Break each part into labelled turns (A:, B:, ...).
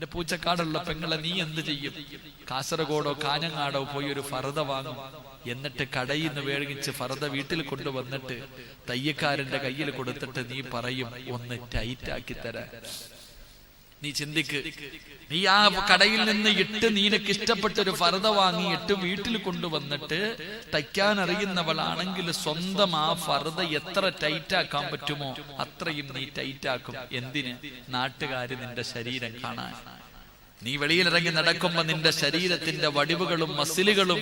A: എന്റെ പൂച്ചക്കാടുള്ള പെങ്ങളെ നീ എന്ത് ചെയ്യും? കാസർഗോഡോ കാഞ്ഞങ്ങാടോ പോയി ഒരു ഫറത വാങ്ങും. എന്നിട്ട് കടയിൽ നിന്ന് വേടിച്ച് ഫറത വീട്ടിൽ കൊണ്ടുവന്നിട്ട് തയ്യക്കാരന്റെ കയ്യിൽ കൊടുത്തിട്ട് നീ പറയും ഒന്ന് ടൈറ്റ് ആക്കി തരാൻ നീ ചിന്തിക്ക്. നീ ആ കടയിൽ നിന്ന് ഇട്ട് നിനക്ക് ഇഷ്ടപ്പെട്ട ഒരു ഫറത വാങ്ങിയിട്ട് വീട്ടിൽ കൊണ്ടുവന്നിട്ട് തയ്ക്കാൻ അറിയുന്നവളാണെങ്കിൽ സ്വന്തം ആ ഫറത എത്ര ടൈറ്റ് ആക്കാൻ പറ്റുമോ അത്രയും നീ ടൈറ്റ് ആക്കും എന്തിന്? നാട്ടുകാര് നിന്റെ ശരീരം കാണാൻ. നീ വെളിയിലിറങ്ങി നടക്കുമ്പോ നിന്റെ ശരീരത്തിന്റെ വടിവുകളും മസിലുകളും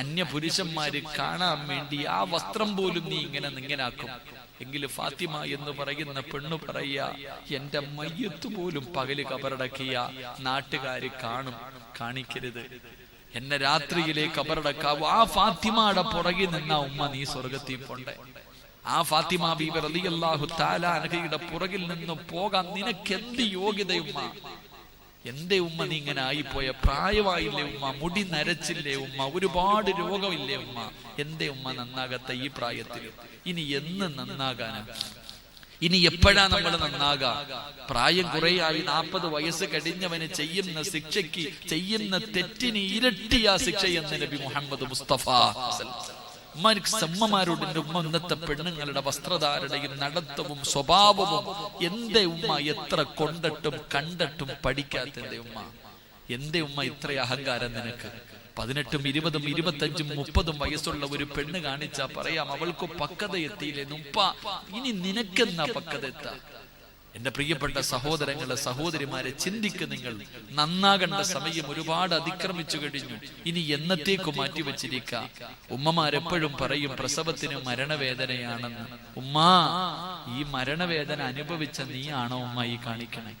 A: അന്യ പുരുഷന്മാര് കാണാൻ വേണ്ടി ആ വസ്ത്രം പോലും നീ ഇങ്ങനെ നിങ്ങനാക്കും. എങ്കിൽ ഫാത്തിമ എന്ന് പറയുന്ന പെണ്ണു പറയ എന്റെ മയ്യത്ത് പോലും പകൽ കബറടക്കിയ നാട്ടുകാര് കാണും കാണിക്കരുത്. എന്നെ രാത്രിയിലെ കബറടക്കാവൂ. ആ ഫാത്തിമയുടെ പുറകിൽ നിന്ന ഉമ്മ നീ സ്വർഗത്തിൽ പോണ്ടേ. ആ ഫാത്തിമ ബീബി റളിയല്ലാഹു തആല അൻഹയുടെ പുറകിൽ നിന്ന് പോകാൻ നിനക്ക് എന്ത് യോഗ്യതയുമ്മ? എന്റെ ഉമ്മ നീ ഇങ്ങനെ ആയിപ്പോയ? പ്രായമായില്ലേ ഉമ്മ മുടി നരച്ചില്ലേ ഉമ്മ ഒരുപാട് രോഗമില്ലേ ഉമ്മ? എന്റെ ഉമ്മ നന്നാകാത്ത ഈ പ്രായത്തിൽ? ഇനി എന്ന് നന്നാകാന? ഇനി എപ്പോഴാ നമ്മൾ നന്നാകാ? പ്രായം കുറേയായി നാൽപ്പത് വയസ്സ് കഴിഞ്ഞവന് ചെയ്യുന്ന ശിക്ഷയ്ക്ക് ചെയ്യുന്ന തെറ്റിന് ഇരട്ടിയാ ശിക്ഷയെന്ന് നബി മുഹമ്മദ് മുസ്തഫ സമ്മമാരോട് എന്റെ ഉമ്മ ഇന്നത്തെ പെണ്ണുങ്ങളുടെ വസ്ത്രധാരണയും നടത്തവും സ്വഭാവവും എന്റെ ഉമ്മ? എത്ര കൊണ്ടിട്ടും കണ്ടിട്ടും പഠിക്കാത്ത എന്റെ ഉമ്മ. എന്റെ ഉമ്മ ഇത്ര അഹങ്കാരം നിനക്ക്? പതിനെട്ടും ഇരുപതും ഇരുപത്തഞ്ചും മുപ്പതും വയസ്സുള്ള ഒരു പെണ്ണ് കാണിച്ചാ പറയാം അവൾക്ക് പക്വത എത്തിയില്ലേ? ഉപ്പ ഇനി നിനക്കെന്നാ പക്വത എത്താ? എന്റെ പ്രിയപ്പെട്ട സഹോദരങ്ങളെ സഹോദരിമാരെ ചിന്തിക്ക് നിങ്ങൾ നന്നാകേണ്ട സമയം ഒരുപാട് അതിക്രമിച്ചു കഴിഞ്ഞു. ഇനി എന്നത്തേക്ക് മാറ്റി വെച്ചിരിക്ക? ഉമ്മമാരെപ്പോഴും പറയും പ്രസവത്തിന് മരണവേദനയാണെന്ന്. ഉമ്മ ഈ മരണവേദന അനുഭവിച്ച നീയാണോ ഉമ്മ ഈ കാണിക്കണേ?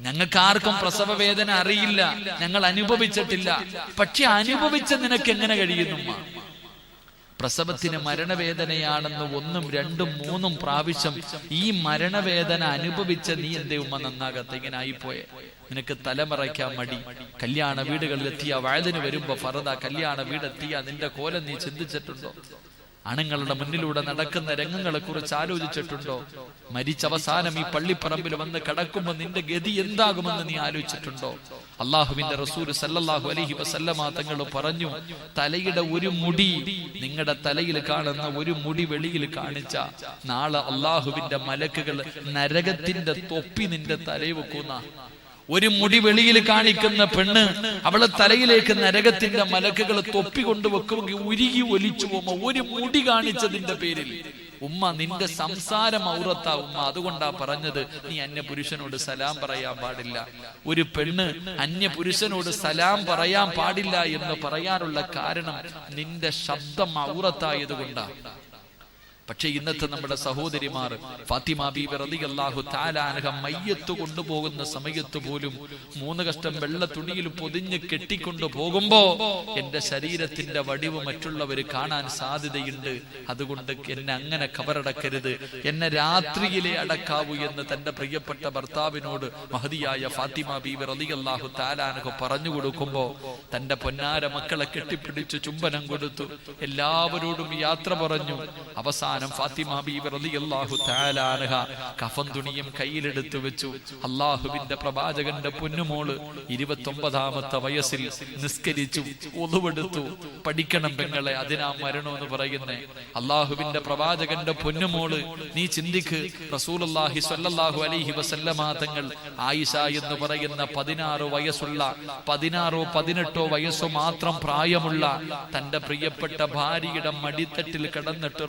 A: ഞങ്ങൾക്ക് ആർക്കും പ്രസവ വേദന അറിയില്ല. ഞങ്ങൾ അനുഭവിച്ചിട്ടില്ല. പക്ഷെ അനുഭവിച്ച നിനക്ക് എങ്ങനെ കഴിയുന്നു ഉമ്മ? പ്രസവത്തിന് മരണവേദനയാണെന്ന് ഒന്നും രണ്ടും മൂന്നും പ്രാവശ്യം ഈ മരണവേദന അനുഭവിച്ച നീ എന്റെ ഉമ്മ നന്നാകത്ത് ഇങ്ങനെ ആയിപ്പോയെ? നിനക്ക് തലമറയ്ക്കാൻ മടി. കല്യാണ വീടുകളിൽ എത്തിയ വയതിന് വരുമ്പോ ഫറദ കല്യാണ വീടെത്തിയ നിന്റെ കോലം നീ ചിന്തിച്ചിട്ടുണ്ടോ? അണുങ്ങളുടെ മുന്നിലൂടെ നടക്കുന്ന രംഗങ്ങളെ കുറിച്ച് ആലോചിച്ചിട്ടുണ്ടോ? മരിച്ച അവസാനം ഈ പള്ളിപ്പറമ്പിൽ വന്ന് കിടക്കുമ്പോൾ നിന്റെ ഗതി എന്താകുമെന്ന് നീ ആലോചിച്ചിട്ടുണ്ടോ? അള്ളാഹുവിന്റെ റസൂൽ സല്ലല്ലാഹു അലഹി വസല്ലമ തങ്ങൾ പറഞ്ഞു തലയുടെ ഒരു മുടി നിങ്ങളുടെ തലയിൽ കാണുന്ന ഒരു മുടി വെളിയിൽ കാണിച്ച നാളെ അള്ളാഹുവിന്റെ മലക്കുകൾ നരകത്തിന്റെ തൊപ്പി നിന്റെ തലയിൽ വെക്കുന്ന. ഒരു മുടി വെളിയിൽ കാണിക്കുന്ന പെണ്ണ് അവളെ തലയിലേക്ക് നരകത്തിന്റെ മലക്കുകൾ തൊപ്പി കൊണ്ട് വെക്കുമെങ്കിൽ ഉരുകി ഒലിച്ചു പോകുമ്പോ ഒരു മുടി കാണിച്ചതിന്റെ പേരിൽ. ഉമ്മ നിന്റെ സംസാരം ഔറത്താ ഉമ്മ. അതുകൊണ്ടാ പറഞ്ഞത് നീ അന്യ പുരുഷനോട് സലാം പറയാൻ പാടില്ല. ഒരു പെണ്ണ് അന്യ പുരുഷനോട് സലാം പറയാൻ പാടില്ല എന്ന് പറയാനുള്ള കാരണം നിന്റെ ശബ്ദം ഔറത്തായത് കൊണ്ടാ പക്ഷെ ഇന്നത്തെ നമ്മുടെ സഹോദരിമാർ ഫാത്തിമ ബീബി അള്ളാഹു താലാനഹ മയ്യത്ത് കൊണ്ടുപോകുന്ന സമയത്ത് പോലും മൂന്ന് കഷ്ടം വെള്ള തുണിയിൽ പൊതിഞ്ഞ് കെട്ടിക്കൊണ്ടു പോകുമ്പോ എന്റെ ശരീരത്തിന്റെ വടിവ് മറ്റുള്ളവർ കാണാൻ സാധ്യതയുണ്ട്. അതുകൊണ്ട് എന്നെ അങ്ങനെ കവറടക്കരുത് എന്നെ രാത്രിയിലെ അടക്കാവൂ എന്ന് തന്റെ പ്രിയപ്പെട്ട ഭർത്താവിനോട് മഹതിയായ ഫാത്തിമ ബീബി അള്ളാഹു താലാനഹ പറഞ്ഞു കൊടുക്കുമ്പോ തന്റെ പൊന്നാര മക്കളെ കെട്ടിപ്പിടിച്ച് ചുംബനം കൊടുത്തു. എല്ലാവരോടും യാത്ര പറഞ്ഞു. അവസാനം ഫാത്തിമ ബീബി റളിയല്ലാഹു തആല അൻഹ കഫൻ തുണിയും കയ്യിലെടുത്തു വെച്ചു. അള്ളാഹുവിന്റെ പ്രവാചകന്റെ പൊന്നുമോൾ ഇരുപത്തൊമ്പതാമത്തെ വയസ്സിൽ നിസ്കരിച്ചു ഒതുവെടുത്തു പഠിക്കണം പെങ്ങളെ അതിനാ മരണമെന്ന് പറയുന്നേ. അള്ളാഹുവിന്റെ പ്രവാചകന്റെ പൊന്നുമോൾ നീ ചിന്തിക്ക് റസൂലുള്ളാഹി സ്വല്ലല്ലാഹു അലൈഹി വസല്ലമ തങ്ങൾ ആയിഷ എന്ന് പറയുന്ന പതിനാറ് വയസ്സുള്ള പതിനാറോ പതിനെട്ടോ വയസ്സോ മാത്രം പ്രായമുള്ള തന്റെ പ്രിയപ്പെട്ട ഭാര്യയുടെ മടിത്തട്ടിൽ കിടന്നിട്ട്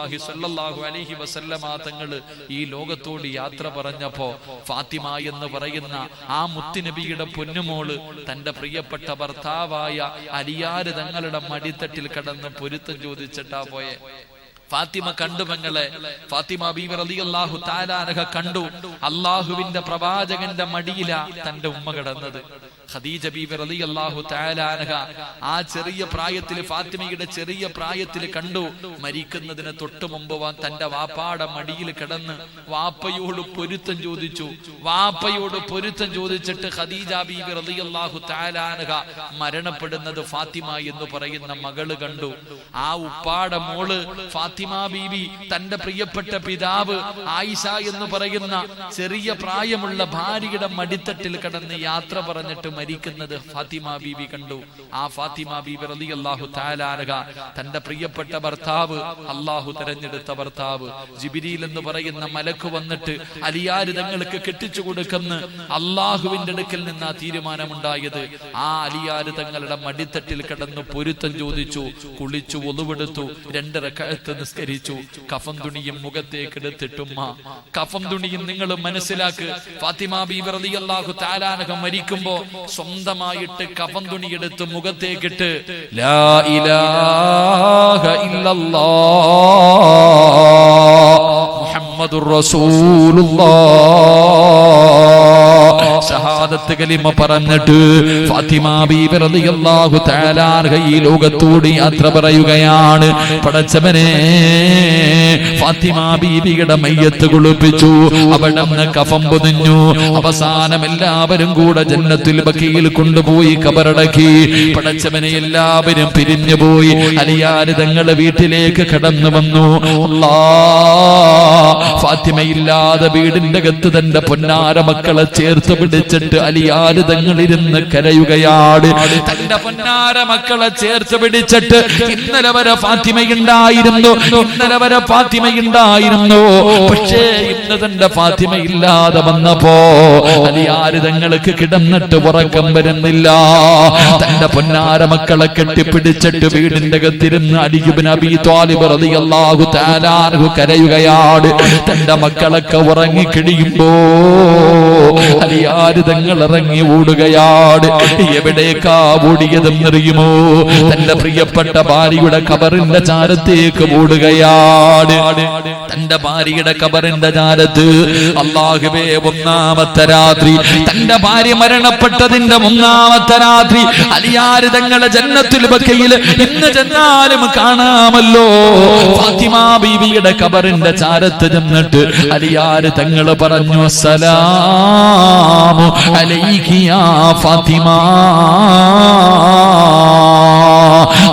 A: റസൂലുള്ളാഹി സല്ലല്ലാഹു അലൈഹി വസല്ലമ തങ്ങൾ ഈ ലോകത്തോട് യാത്ര പറഞ്ഞപ്പോ ഫാത്തിമ എന്ന് പറയുന്ന ആ മുത്തുനബിയുടെ പൊന്നുമോൾ തന്റെ പ്രിയപ്പെട്ട ഭർത്താവായ അലിയാര് തങ്ങളുടെ മടിത്തട്ടിൽ കടന്ന് പൊരുത്തം ചോദിച്ചിട്ടാ പോയെ. ഫാത്തിമ കണ്ടു പെങ്ങളെ ഫാത്തിമ ബീവർ അലി അള്ളാഹു താരാനഹ കണ്ടു. അള്ളാഹുവിന്റെ പ്രവാചകന്റെ മടിയില തന്റെ ഉമ്മ കിടന്നത്. ഖദീജ റളിയല്ലാഹു ആ ചെറിയ പ്രായത്തിൽ ഫാത്തിമയുടെ ചെറിയ പ്രായത്തിൽ കണ്ടു. മരിക്കുന്നതിന് തൊട്ടു മുമ്പ് തന്റെ വാപ്പാടെ മടിയിൽ കിടന്ന് വാപ്പയോട് പൊരുത്തം ചോദിച്ചു. വാപ്പയോട് പൊരുത്തം ചോദിച്ചിട്ട് ഖദീജ ബീവി റളിയല്ലാഹു തആല അൻഹ മരണപ്പെടുന്നത് ഫാത്തിമ എന്ന് പറയുന്ന മകൾ കണ്ടു. ആ ഉപ്പാടെ മോൾ ഫാത്തിമ ബീവി തന്റെ പ്രിയപ്പെട്ട പിതാവ് ആയിഷ എന്ന് പറയുന്ന ചെറിയ പ്രായമുള്ള ഭാര്യയുടെ മടിത്തട്ടിൽ കിടന്ന് യാത്ര പറഞ്ഞിട്ട് മരിക്കുന്നത് ഫാത്തിമ ബീവി കണ്ടു. ആ ഫാത്തിമ ബീബി റളിയല്ലാഹു താലാനക തന്റെ പ്രിയപ്പെട്ട ഭർത്താവ് അള്ളാഹു തെരഞ്ഞെടുത്ത ഭർത്താവ് ജിബ്രീൽ എന്ന് പറയുന്ന മലക്ക് വന്നിട്ട് അലിയാര് തങ്ങൾക്ക് കെട്ടിച്ചു കൊടുക്കുന്ന അള്ളാഹുവിന്റെ അടുക്കൽ നിന്ന് ആ തീരുമാനമുണ്ടായത്. ആ അലിയാര് തങ്ങളുടെ മടിത്തട്ടിൽ കിടന്ന് പൊരുത്തം ചോദിച്ചു കുളിച്ചു ഒളിവെടുത്തു രണ്ട് റക്അത്ത് നിസ്കരിച്ചു. കഫം തുണിയും മുഖത്തേക്ക് എടുത്തിട്ടുമ്മ കഫം തുണിയും നിങ്ങൾ മനസ്സിലാക്ക്. ഫാത്തിമ ബീബി റളിയല്ലാഹു തആലാനഹ മരിക്കുമ്പോ സ്വന്തമായിട്ട് കഫം തുണിയെടുത്ത് മുഖത്തേക്കിട്ട് ലാ ഇലാഹ ഇല്ലല്ലാഹ് മുഹമ്മദുർ റസൂലുള്ളാഹ് ഷഹാദത്ത് കലിമ പറഞ്ഞിട്ട് ഫാത്തിമ ബീബി റളിയല്ലാഹു തആല ഈ ലോകത്തോട് യാത്ര പറയുകയാണ്. പടച്ചവനെ ഫാത്തിമ ബീബിയുടെ മയ്യത്ത് കുളിപ്പിച്ചു. അവിടെ കഫം പൊതിഞ്ഞു അവസാനം എല്ലാവരും കൂടെ ജന്നത്തിൽ ബക്കിയിൽ കൊണ്ടുപോയി കബറടക്കി. പടച്ചവനെ എല്ലാവരും പിരിഞ്ഞു പോയി. അലിയാര് തങ്ങളുടെ വീട്ടിലേക്ക് കടന്നു വന്നു. ഫാത്തിമയില്ലാതെ വീടിന്റെ അകത്ത് തന്റെ പൊന്നാര മക്കളെ ചേർത്ത് പിടിച്ചിട്ട് അലി തങ്ങളിരുന്ന് കരയുകയാണ്. തന്റെ പൊന്നാര മക്കളെ ചേർത്ത് പിടിച്ചിട്ട് ഇന്നലെ വരെ ഫാത്തിമയുണ്ടായിരുന്നു. ഇന്നലെ വരെ ഫാത്തിമയുണ്ടായിരുന്നു. പക്ഷേ ഇന്ന് തന്റെ ഫാത്തിമ ഇല്ലാതെ വന്നപ്പോ അലി തങ്ങൾക്ക് കിടന്നിട്ട് ഉറക്കം വരുന്നില്ല. തന്റെ പൊന്നാര മക്കളെ കെട്ടിപ്പിടിച്ചിട്ട് വീടിന്റെ അകത്തിരുന്ന് അലിയുബിൻ അബി ത്വാലിബ് റളിയല്ലാഹു തആല അൻഹു കരയുകയാണ്. തന്റെ മക്കളൊക്കെ ഉറങ്ങി കിടിയുമ്പോ അലിയാര് തങ്ങൾ ഇറങ്ങി ഓടുകയാണ് എവിടേക്കാ ഓടിയതെന്നറിയുമോ? തന്റെ പ്രിയപ്പെട്ട ഭാര്യയുടെ കബറിന്റെ ചാരത്തേക്ക് ഓടുകയാണ് തന്റെ ഭാര്യയുടെ കബറിന്റെ ചാരത്ത് അള്ളാഹുബേ ഒന്നാമത്തെ രാത്രി. തന്റെ ഭാര്യ മരണപ്പെട്ടതിന്റെ ഒന്നാമത്തെ രാത്രി. അലിയാര് തങ്ങളെ ജന്നത്തിൽ ബക്കയിൽ ഇന്ന് ചെന്നാലും കാണാമല്ലോ. ഫാത്തിമ ബീവിയുടെ കബറിന്റെ ചാരത്ത് ചെന്നിട്ട് അലിയാര് തങ്ങൾ പറഞ്ഞു സലാമു ഫാത്തിമ.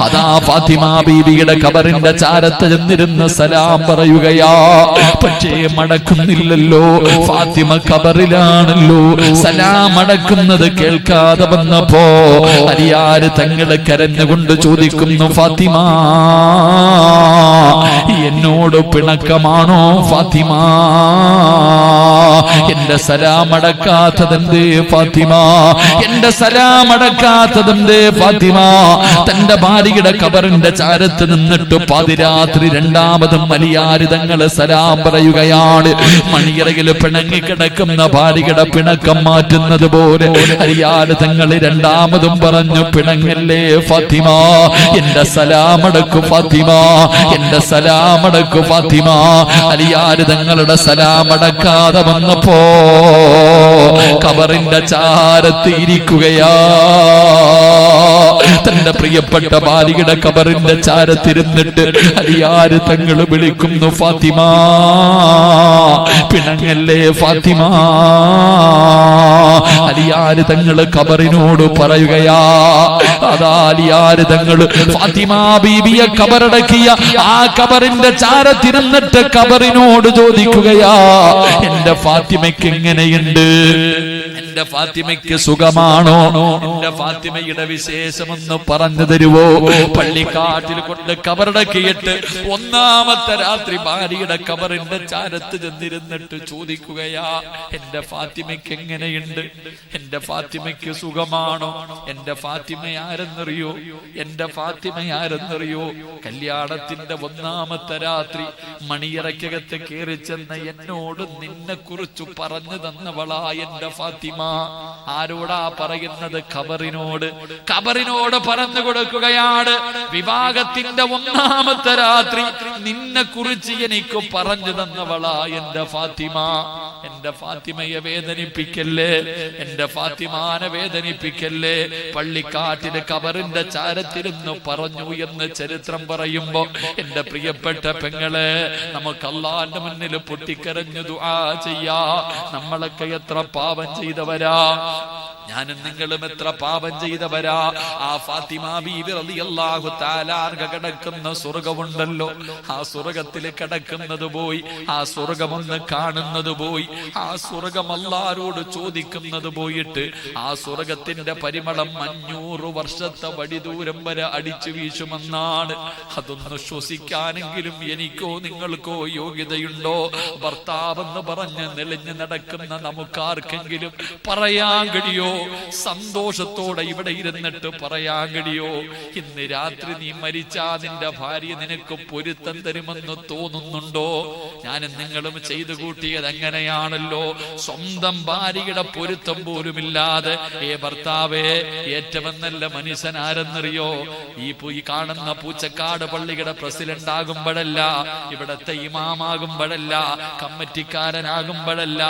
A: അതാ ഫാത്തിമ ബീവിയുടെ കബറിന്റെ ചാരത്ത് ചെന്നിരുന്ന സലാം പറയുകയാ. പക്ഷേ മടക്കുന്നില്ലല്ലോ ഫാത്തിമ കബറിലാണല്ലോ. സലാം അടക്കുന്നത് കേൾക്കാതെ വന്നപ്പോ അരിയാര് തങ്ങളെ കരഞ്ഞുകൊണ്ട് ചോദിക്കുന്നു ഫാത്തിമ എന്നോട് പിണക്കമാണോ ഫാത്തിമ? എന്റെ സലാം അടക്കാത്തതെന്തേ ഫാത്തിമ? എന്റെ സലാം അടക്കാത്തതെന്തേ ഫാത്തിമ? തന്റെ ഭാര്യയുടെ കബറിന്റെ ചാരത്ത് നിന്നിട്ട് പാതിരാത്രി രണ്ടാമതും മലിയാരിതങ്ങൾ സലാം പറയുകയാണ്. മണിയറയിൽ പിണങ്ങിക്കിടക്കുന്ന ഭാര്യയുടെ പിണക്കം മാറ്റുന്നത് പോലെ അലിയാരിതങ്ങൾ രണ്ടാമതും പറഞ്ഞു പിണങ്ങല്ലേ ഫാത്തിമ? എന്റെ സലാമടക്കു ഫാത്തിമ? എന്റെ സലാമടക്കു ഫാത്തിമ? അലിയാരിതങ്ങളുടെ സലാമടക്കാതെ വന്നപ്പോ കബറിന്റെ ചാരത്ത് ഇരിക്കുകയാ. തന്റെ പ്രിയപ്പെട്ട ബാലികയുടെ കബറിന്റെ ചാരത്തിരുന്നിട്ട് അരിയാര് തങ്ങൾ വിളിക്കുന്നു ഫാത്തിമ. പിണങ്ങല്ലേ ഫാത്തിമ. അലിയാര് തങ്ങൾ കബറിനോട് പറയുകയാ. അതാ അലിയാര് തങ്ങൾ ഫാത്തിമ ബീബിയെ കബറടക്കിയ ആ കബറിന്റെ ചാരത്തിരുന്നിട്ട് കബറിനോട് ചോദിക്കുകയാ. എന്റെ ഫാത്തിമയ്ക്ക് എങ്ങനെയുണ്ട്? എന്റെ ഫാത്തിമയ്ക്ക് സുഖമാണോ? എന്റെ ഫാത്തിമയുടെ വിശേഷമെന്ന് പറഞ്ഞു തരുവോ? പള്ളിക്കാട്ടിൽ കൊണ്ട് കബറടക്കിയിട്ട് ഒന്നാമത്തെ രാത്രി ഭാര്യയുടെ കബറിന്റെ ചാരത്ത് ചെന്നിരുന്നിട്ട് ചോദിക്കുകയാ എന്റെ ഫാത്തിമയ്ക്ക് എങ്ങനെയുണ്ട്? എന്റെ ഫാത്തിമയ്ക്ക് സുഖമാണോ? എന്റെ ഫാത്തിമ ആരെന്നറിയോ? എന്റെ ഫാത്തിമ ആരെന്നറിയോ? കല്യാണത്തിന്റെ ഒന്നാമത്തെ രാത്രി മണിയറയ്ക്കകത്ത് കയറി ചെന്ന എന്നോട് നിന്നെ കുറിച്ച് പറഞ്ഞു തന്നവളാ എന്റെ ഫാത്തിമ. ആരോടാ പറയുന്നത്? ഖബറിനോട്. ഖബറിനോട് പറഞ്ഞു കൊടുക്കുകയാണ്. വിവാഹത്തിന്റെ ഒന്നാമത്തെ രാത്രി നിന്നെ കുറിച്ച് എനിക്ക് പറഞ്ഞു തന്നവളാ എന്റെ ഫാത്തിമ. എന്റെ ഫാത്തിമയെ വേദനിപ്പിക്കല്ലേ? എന്റെ ഫാത്തിമാനെ വേദനിപ്പിക്കല്ലേ? പള്ളിക്കാട്ടിലെ കബറിന്റെ ചാരത്തിരുന്നു പറഞ്ഞു എന്ന് ചരിത്രം പറയുമ്പോ എന്റെ പ്രിയപ്പെട്ട പെങ്ങളെ നമുക്ക് അള്ളാന്റെ മുന്നിൽ പൊട്ടിക്കരഞ്ഞു ദുആ ചെയ്യാ. നമ്മളൊക്കെ എത്ര പാപം ചെയ്തവരാ. ഞാനും നിങ്ങളും എത്ര പാപം ചെയ്തവരാ? ആ ഫാത്തിമ ബീബി റളിയല്ലാഹു താലാർഗ കിടക്കുന്ന സ്വർഗമുണ്ടല്ലോ ആ സ്വർഗത്തിൽ കിടക്കുന്നത് പോയി ആ സ്വർഗമൊന്ന് കാണുന്നത് പോയി ആ സ്വർഗം അല്ലാരോട് ചോദിക്കുന്നത് പോയിട്ട് ആ സ്വർഗത്തിന്റെ പരിമളം അഞ്ഞൂറ് വർഷത്തെ വടിദൂരം വരെ അടിച്ചു വീശുമെന്നാണ്. അതൊന്ന് ശ്വസിക്കാനെങ്കിലും എനിക്കോ നിങ്ങൾക്കോ യോഗ്യതയുണ്ടോ? ഭർത്താവെന്ന് പറഞ്ഞ് നെളിഞ്ഞു നടക്കുന്ന നമുക്കാർക്കെങ്കിലും പറയാൻ കഴിയോ? സന്തോഷത്തോടെ ഇവിടെ ഇരുന്നിട്ട് പറയാൻ കഴിയോ ഇന്ന് രാത്രി നീ മരിച്ചാ നിന്റെ ഭാര്യ നിനക്ക് പൊരുത്തം തരുമെന്ന് തോന്നുന്നുണ്ടോ? ഞാൻ നിങ്ങളും ചെയ്തു കൂട്ടിയത് എങ്ങനെയാണല്ലോ? സ്വന്തം ഭാര്യയുടെ പൊരുത്തം പോലുമില്ലാതെ. ഏ ഭർത്താവേ ഏറ്റവും നല്ല മനുഷ്യൻ ആരെന്നറിയോ ഈ പൂ കാണുന്ന പൂച്ചക്കാട് പള്ളിയുടെ പ്രസിഡന്റ് ആകുമ്പോഴല്ല ഇവിടത്തെ ഇമാമാകുമ്പോഴല്ല കമ്മിറ്റിക്കാരനാകുമ്പോഴല്ല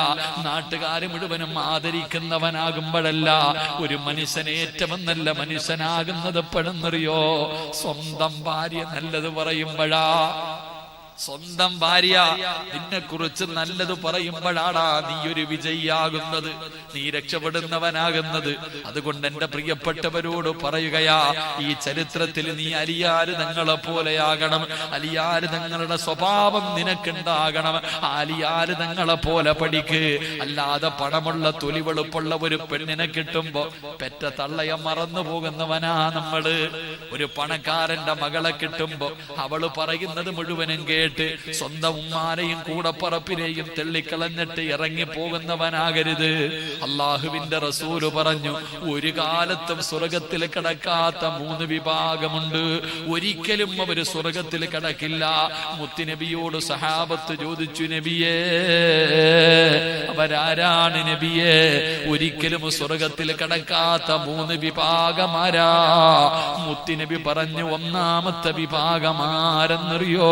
A: നാട്ടുകാർ മുഴുവനും ആദരിക്കുന്നവനാകുമ്പോഴല്ല ഒരു മനുഷ്യൻ ഏറ്റവും നല്ല മനുഷ്യനാകുന്നത് പെടുന്നറിയോ സ്വന്തം ഭാര്യ നല്ലത് പറയുമ്പോഴാ സ്വന്തം ഭാര്യ നിന്നെ കുറിച്ച് നല്ലത് പറയുമ്പോഴാടാ നീ ഒരു വിജയിയാകുന്നത്. നീ രക്ഷപ്പെടുന്നവനാകുന്നത്. അതുകൊണ്ട് എന്റെ പ്രിയപ്പെട്ടവരോട് പറയുകയാ ഈ ചരിത്രത്തിൽ നീ അലിയാര് തങ്ങളെ പോലെയാകണം. അലിയാര് തങ്ങളുടെ സ്വഭാവം നിനക്കുണ്ടാകണം. ആ അലിയാര് തങ്ങളെ പോലെ പഠിക്ക്. അല്ലാതെ പണമുള്ള തൊലി വെളുപ്പുള്ള ഒരു പെണ്ണിനെ കിട്ടുമ്പോ പെറ്റ തള്ളയെ മറന്നു പോകുന്നവനാ നമ്മൾ. ഒരു പണക്കാരന്റെ മകളെ കിട്ടുമ്പോ അവൾ പറയുന്നത് മുഴുവനും കേട്ട് സ്വന്തം ഉമ്മാനെയും കൂടപ്പറപ്പിനെയും തെള്ളിക്കളഞ്ഞിട്ട് ഇറങ്ങി പോകുന്നവനാകരുത് അള്ളാഹുവിന്റെ റസൂൽ പറഞ്ഞു ഒരു കാലത്തും സ്വർഗത്തിൽ കിടക്കാത്ത മൂന്ന് വിഭാഗമുണ്ട്. ഒരിക്കലും അവർ സ്വർഗത്തിൽ കിടക്കില്ല. മുത്തുനബിയോട് സഹാബത്ത് ചോദിച്ചു നബിയേ അവരാരാണ് നബിയേ? ഒരിക്കലും സ്വർഗത്തിൽ കിടക്കാത്ത മൂന്ന് വിഭാഗമാരാ? മുത്തുനബി പറഞ്ഞു ഒന്നാമത്തെ വിഭാഗമാരെന്നറിയോ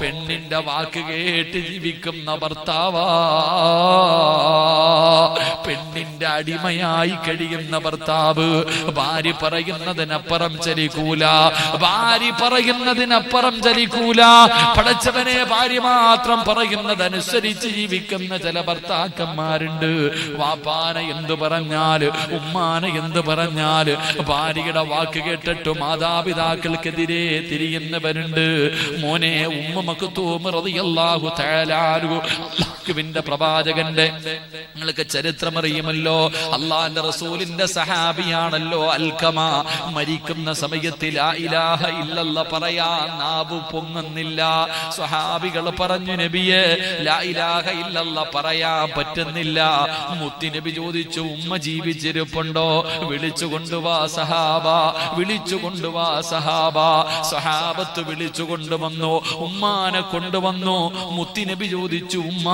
A: പെണ്ണിന്റെ വാക്ക് കേട്ട് ജീവിക്കുന്ന ഭർത്താവാ. പെണ്ണിന്റെ അടിമയായി കഴിയുന്ന ഭർത്താവ് ഭാര്യ പറയുന്നതിനപ്പുറം ചലിക്കൂല. ഭാര്യ പറയുന്നതിനപ്പുറം ചലിക്കൂല. പടച്ചവനെ ഭാര്യ മാത്രം പറയുന്നതനുസരിച്ച് ജീവിക്കുന്ന ചില ഭർത്താക്കന്മാരുണ്ട്. വാപ്പാന എന്ത് പറഞ്ഞാൽ ഉമ്മാന എന്ത് പറഞ്ഞാൽ ഭാര്യയുടെ വാക്ക് കേട്ടിട്ട് മാതാപിതാക്കൾക്കെതിരെ തിരിയുന്നവരുണ്ട്. മോനെ ഉമ്മ അള്ളാഹുവിന്റെ പ്രവാചകന്റെ നിങ്ങൾക്ക് ചരിത്രം അറിയുമല്ലോ അള്ളാന്റെ റസൂലിന്റെ സഹാബിയാണല്ലോ അൽക്കമ മരിക്കുന്ന സമയത്തിൽ ഇലാഹ ഇല്ലല്ല പറയാ നാവ് പൊങ്ങുന്നില്ല. സ്വഹാബികൾ പറഞ്ഞു നബിയെ ഇലാഹ ഇല്ലല്ല പറയാ പറ്റുന്നില്ല. മുത്തി നബി ചോദിച്ചു ഉമ്മ ജീവിച്ചിരിപ്പുണ്ടോ? വിളിച്ചു കൊണ്ടുവാ സഹാബ വിളിച്ചു കൊണ്ടുവാ സഹാബ. സഹാബത്ത് വിളിച്ചു കൊണ്ടുവന്നു ഉമ്മാനെ കൊണ്ടുവന്നു. മുത്തിനബി ചോദിച്ചു ഉമ്മ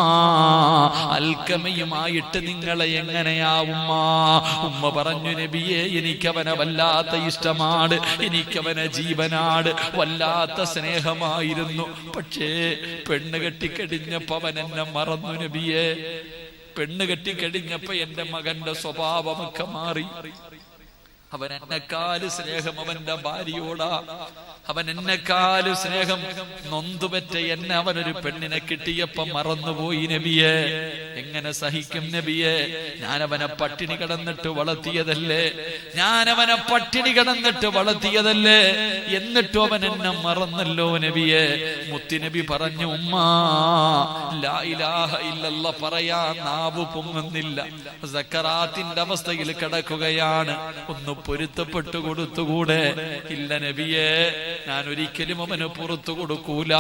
A: അൽക്കമയുമായിട്ട് നിങ്ങളെ എങ്ങനെയാ ഉമ്മ? ഉമ്മ പറഞ്ഞു നബിയെ എനിക്കവനെ വല്ലാത്ത ഇഷ്ടമാണ്. എനിക്കവനെ ജീവനാട് വല്ലാത്ത സ്നേഹമായിരുന്നു. പക്ഷേ പെണ്ണ് കെട്ടിക്കഴിഞ്ഞപ്പോ അവൻ എന്നെ മറന്നു നബിയെ. പെണ്ണ് കെട്ടിക്കഴിഞ്ഞപ്പോ എന്റെ മകന്റെ സ്വഭാവമൊക്കെ മാറി. അവൻ എന്നെക്കാൽ സ്നേഹം അവന്റെ ഭാര്യയോടാ. അവൻ എന്നെക്കാൽ സ്നേഹം നൊന്തുപറ്റ എന്നെ അവനൊരു പെണ്ണിനെ കിട്ടിയപ്പോ മറന്നുപോയി നബിയെ. എങ്ങനെ സഹിക്കും നബിയെ? ഞാൻ അവനെ പട്ടിണി കിടന്നിട്ട് വളർത്തിയതല്ലേ? ഞാൻ അവനെ പട്ടിണി കിടന്നിട്ട് വളർത്തിയതല്ലേ? എന്നിട്ടും അവൻ എന്നെ മറന്നല്ലോ നബിയെ. മുത്തിനബി പറഞ്ഞു ഉമ്മാ ഇല്ലല്ല പറയാ നാവ് പൊങ്ങുന്നില്ല. സക്കറാത്തിന്റെ അവസ്ഥയിൽ കിടക്കുകയാണ്. ഒന്ന് പൊരുത്തപ്പെട്ടു കൊടുത്തുകൂടെ? ഇല്ല നബിയെ. ഞാൻ ഒരിക്കലും അവന് പുറത്തു കൊടുക്കൂല.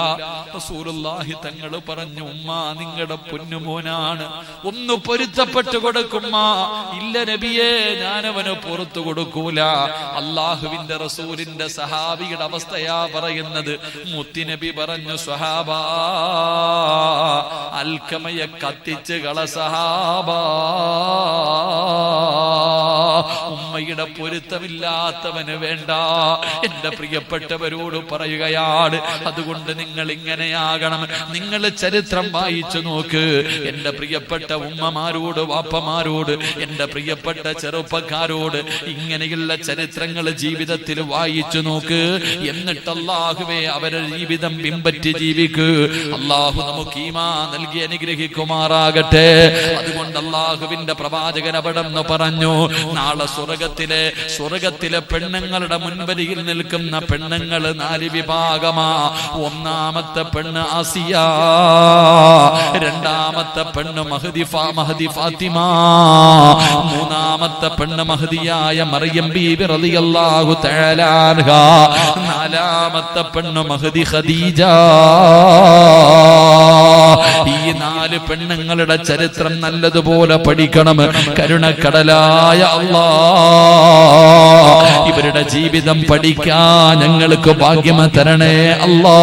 A: റസൂലുള്ളാഹി തങ്ങൾ പറഞ്ഞു ഉമ്മ നിങ്ങളുടെ പൊന്നുമോനാണ് ഒന്ന് പൊരുത്തപ്പെട്ടു കൊടുക്കുമ്മ ഇല്ല നബിയെ ഞാൻ അവന് പുറത്തു കൊടുക്കൂല. അള്ളാഹുവിന്റെ റസൂലിന്റെ സഹാബിയുടെ അവസ്ഥയാ പറയുന്നത്. മുത്തിനബി പറഞ്ഞു സ്വഹാബ അൽക്കമയെ കത്തിച്ച് കള സഹാബ ഉമ്മയുടെ പൊരുത്തമില്ലാത്തവന് വേണ്ട. എന്റെ പ്രിയപ്പെട്ടവരോട് പറയുകയാണ് അതുകൊണ്ട് നിങ്ങൾ ഇങ്ങനെയാകണം നിങ്ങൾ ചരിത്രം വായിച്ചു നോക്ക്. എന്റെ പ്രിയപ്പെട്ട ഉമ്മമാരോട് വാപ്പമാരോട് എന്റെ പ്രിയപ്പെട്ട ചെറുപ്പക്കാരോട് ഇങ്ങനെയുള്ള ചരിത്രങ്ങൾ ജീവിതത്തിൽ വായിച്ചു നോക്ക്. എന്നിട്ട് അള്ളാഹുവേ അവരുടെ ജീവിതം പിമ്പറ്റി ജീവിക്ക്. അള്ളാഹു നമുക്ക് ഈമാ നൽകി അനുഗ്രഹിക്കുമാറാകട്ടെ. അതുകൊണ്ട് അള്ളാഹുവിന്റെ പ്രവാചകൻ അവിടെന്ന് പറഞ്ഞു നാളെ സ്വർഗത്തിലെ സ്വർഗത്തിലെ പെണ്ണുങ്ങളുടെ മുൻപരിയിൽ നിൽക്കുന്ന പെണ്ണുങ്ങൾ നാല് വിഭാഗമാ. ഒന്നാമത്തെ പെണ്ണ് ആസിയ രണ്ടാമത്തെ പെണ്ണ് മഹദി മഹദി ഫാത്തിമ മൂന്നാമത്തെ പെണ്ണ് മഹദിയായ മറിയം ബീബി റളിയല്ലാഹു തആല അൻഹ നാലാമത്തെ പെണ്ണ് മഹദി ഖദീജ. ഈ നാല് പെണ്ണുങ്ങളുടെ ചരിത്രം നല്ലതുപോലെ പഠിക്കണം. കരുണക്കടലായ അല്ലാ ഇവരുടെ ജീവിതം പഠിക്കാൻ ഞങ്ങൾക്ക് ഭാഗ്യമ തരണേ അല്ലാ